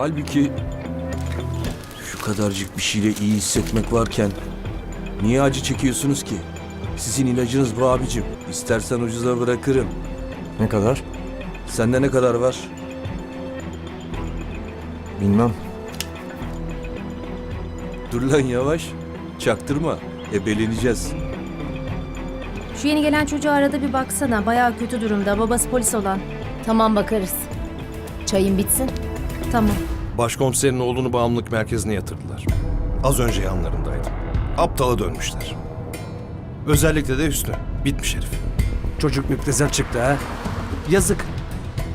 Halbuki şu kadarcık bir şeyle iyi hissetmek varken niye acı çekiyorsunuz ki? Sizin ilacınız bu abicim. İstersen ucuza bırakırım. Ne kadar? Sende ne kadar var? Bilmem. Dur lan yavaş. Çaktırma. Ebeleneceğiz. Şu yeni gelen çocuğa arada bir baksana. Bayağı kötü durumda. Babası polis olan. Tamam bakarız. Çayın bitsin. Tamam. Başkomiserin oğlunu bağımlılık merkezine yatırdılar. Az önce yanlarındaydı. Aptala dönmüşler. Özellikle de Hüsnü. Bitmiş herif. Çocuk müptezel çıktı ha. Yazık.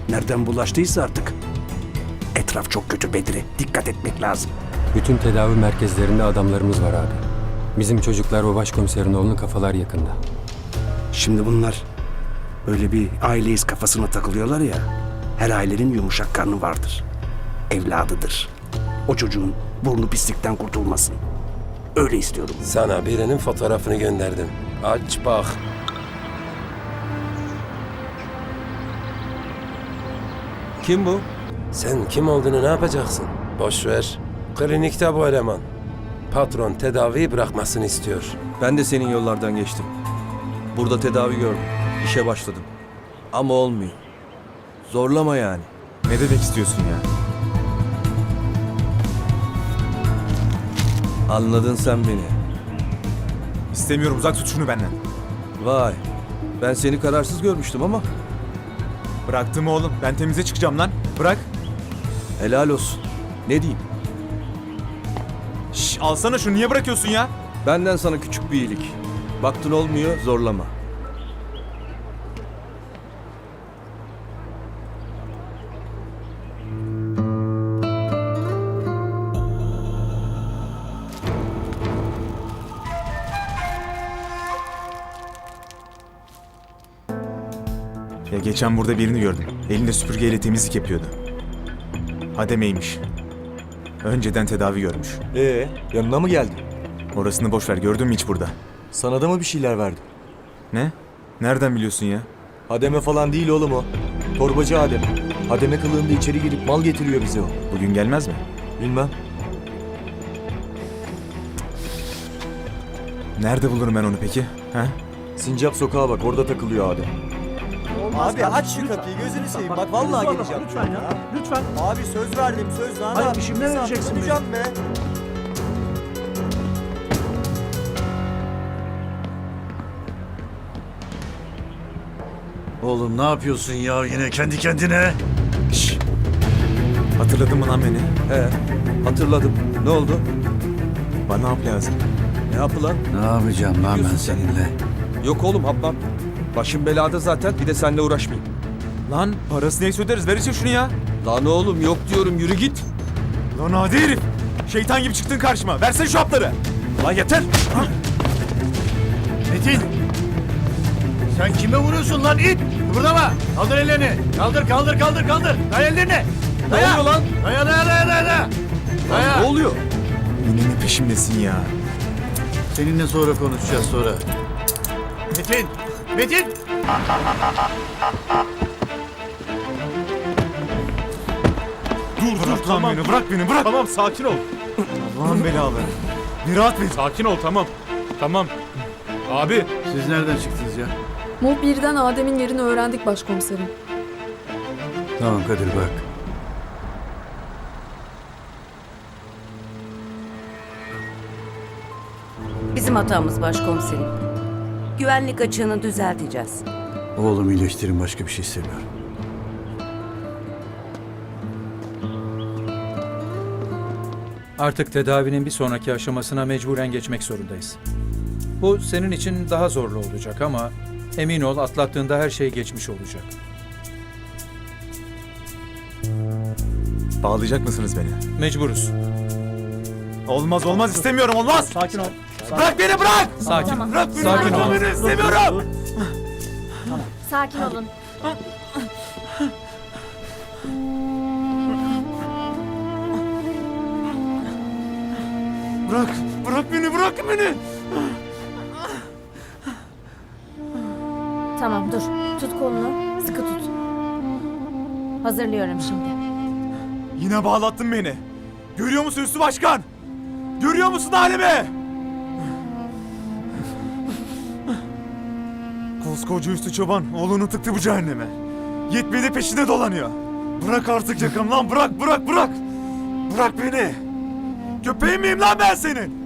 Nereden bulaştıysa artık. Etraf çok kötü Bedri. Dikkat etmek lazım. Bütün tedavi merkezlerinde adamlarımız var abi. Bizim çocuklar o başkomiserin oğlunun kafalar yakında. Şimdi bunlar öyle bir aileyiz kafasına takılıyorlar ya. Her ailenin yumuşak karnı vardır. Evladıdır. O çocuğun burnu pislikten kurtulmasın. Öyle istiyorum. Sana birinin fotoğrafını gönderdim. Aç bak. Kim bu? Sen kim olduğunu ne yapacaksın? Boş ver. Klinikte bu eleman. Patron tedaviyi bırakmasını istiyor. Ben de senin yollardan geçtim. Burada tedavi gördüm. İşe başladım. Ama olmuyor. Zorlama yani. Ne demek istiyorsun ya? Anladın sen beni. İstemiyorum uzak tut şunu benden. Vay. Ben seni kararsız görmüştüm ama Bıraktım oğlum. Ben temize çıkacağım lan. Bırak. helal olsun. Ne diyeyim? Şş, alsana şunu niye bırakıyorsun ya? Benden sana küçük bir iyilik. Baktın olmuyor, zorlama. Ya geçen burada birini gördüm. Elinde süpürgeyle temizlik yapıyordu. Hademeymiş. Önceden tedavi görmüş. Ee, yanına mı geldin? Orasını boş ver gördün mü hiç burada? Sana da mı bir şeyler verdi? Ne? Nereden biliyorsun ya? Hademe falan değil oğlum o. Torbacı Adem. Hademe kılığında içeri girip mal getiriyor bize o. Bugün gelmez mi? Bilmem. Nerede bulurum ben onu peki? Ha? Sincap sokağa bak orada takılıyor Adem. Abi aç şu kapıyı gözünü seveyim bak vallahi geleceğim. Lütfen ya. Lütfen. Abi söz verdim söz lan. Hayır, şimdi ne vereceksin be? Oğlum ne yapıyorsun ya yine kendi kendine? Şşş. Hatırladın mı lan beni? He, hatırladım. Ne oldu? Bana hap lazım. Ne lan? Ne yapacağım lan ben seninle? Yok oğlum haplam. Başım belada zaten bir de seninle uğraşmayayım. Lan parası neyse öderiz. Ver işte şunu ya. Lan oğlum yok diyorum yürü git. Lan hadi herif. Şeytan gibi çıktın karşıma. Versene şu hapları. Lan yeter! Metin! Sen kime vuruyorsun lan it? Kıpırdama! Kaldır ellerini! Kaldır kaldır kaldır kaldır! Daya ellerini! Ne Daya! oluyor lan? Daya daya daya daya! daya. Daya! Ne oluyor? Yine mi peşimdesin ya? Seninle sonra konuşacağız sonra. Metin! Metin! Dur bırak lan beni. Bırak beni. Bırak. Tamam sakin ol. Allah'ın belaları. Bir rahat ver. Sakin ol tamam. Tamam. Abi Siz nereden çıktınız ya? Muhbirden Adem'in yerini öğrendik başkomiserim. Tamam Kadir bak. Bizim hatamız başkomiserim. Güvenlik açığını düzelteceğiz. Oğlum iyileştirin başka bir şey istemiyorum. artık tedavinin bir sonraki aşamasına mecburen geçmek zorundayız. Bu senin için daha zorlu olacak ama emin ol atlattığında her şey geçmiş olacak. Bağlayacak mısınız beni? Mecburuz. Olmaz olmaz istemiyorum olmaz. Sakin ol. Bırak beni bırak. Sakin. Bırak beni. Sakin bırak ol. beni istemiyorum. Sakin olun. Bırak. Bırak beni bırak beni. Tamam dur. Tut kolunu. Sıkı tut. Hazırlıyorum şimdi. Yine bağlattın beni. Görüyor musun Üstü Başkan? Görüyor musun halimi? Koskoca Üstü Çoban oğlunu tıktı bu cehenneme. Yetmedi peşinde dolanıyor. Bırak artık yakamı lan bırak bırak bırak. Bırak beni. Köpeğin miyim lan ben senin?